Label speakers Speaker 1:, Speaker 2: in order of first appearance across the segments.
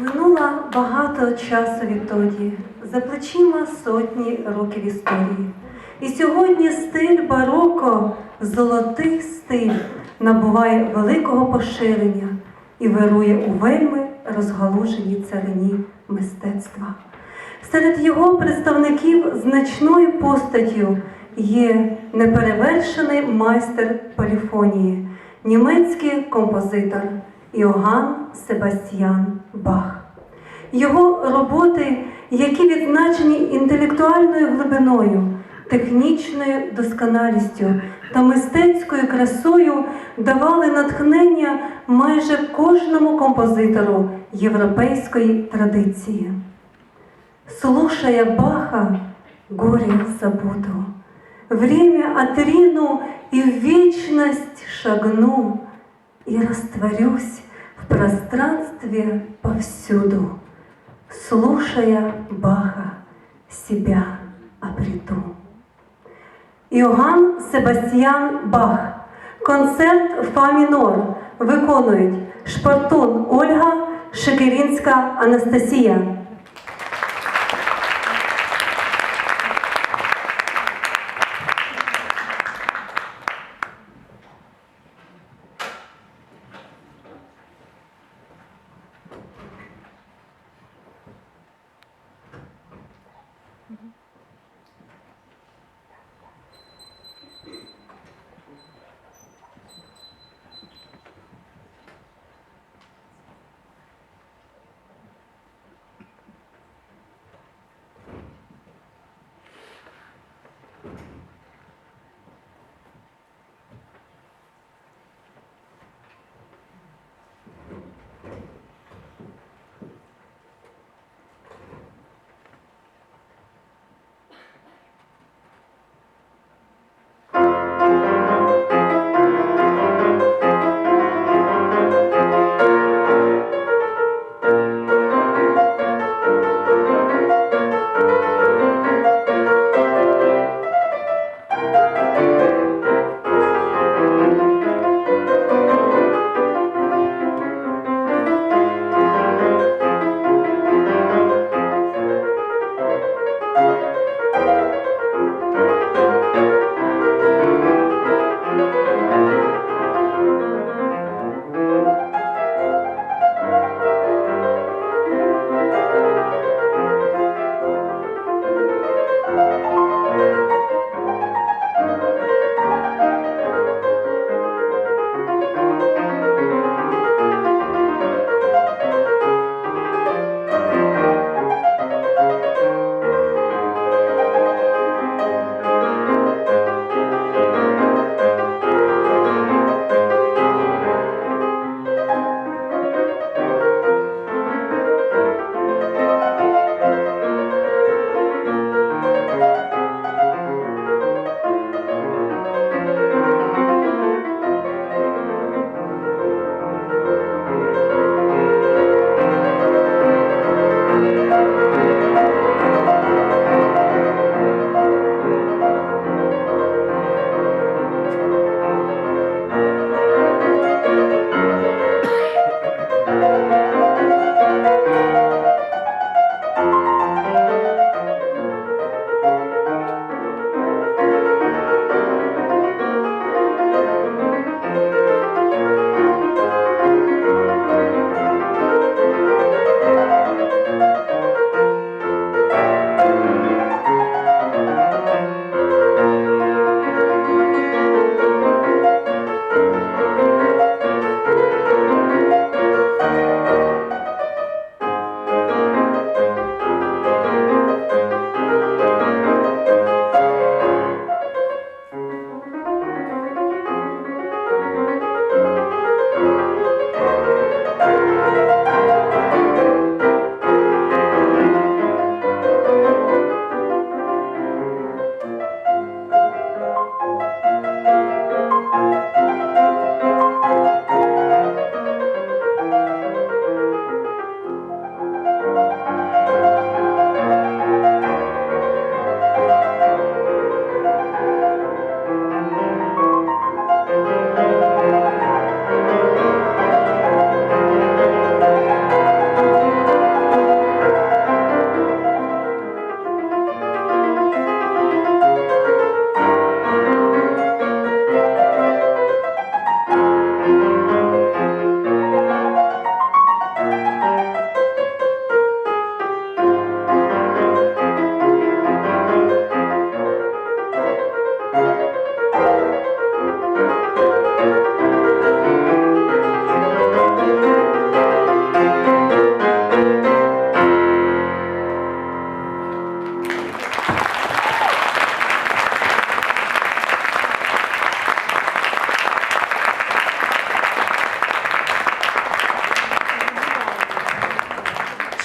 Speaker 1: Минуло багато часу відтоді, за плечима сотні років історії. І сьогодні стиль бароко, золотий стиль, набуває великого поширення і вирує у вельми розгалуженій царині мистецтва. Серед його представників значною постаттю є неперевершений майстер поліфонії, німецький композитор Іоганн Себастьян Бах. Його роботи, які відзначені інтелектуальною глибиною, технічною досконалістю та мистецькою красою, давали натхнення майже кожному композитору європейської традиції. Слушая Баха, горе забуду, время отрину и в вечность шагну, и растворюсь в пространстве повсюду. Слушая Баха, себя обрету. Іоганн Себастьян Бах. Концерт Фа мінор виконують Шпартун Ольга, Шекерінська Анастасія.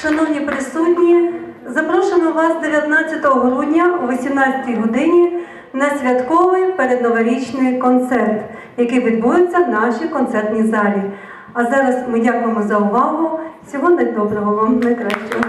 Speaker 1: Шановні присутні, запрошуємо вас 19 грудня о 18 годині на святковий передноворічний концерт, який відбудеться в нашій концертній залі. А зараз ми дякуємо за увагу. Всього найдоброго вам найкращого.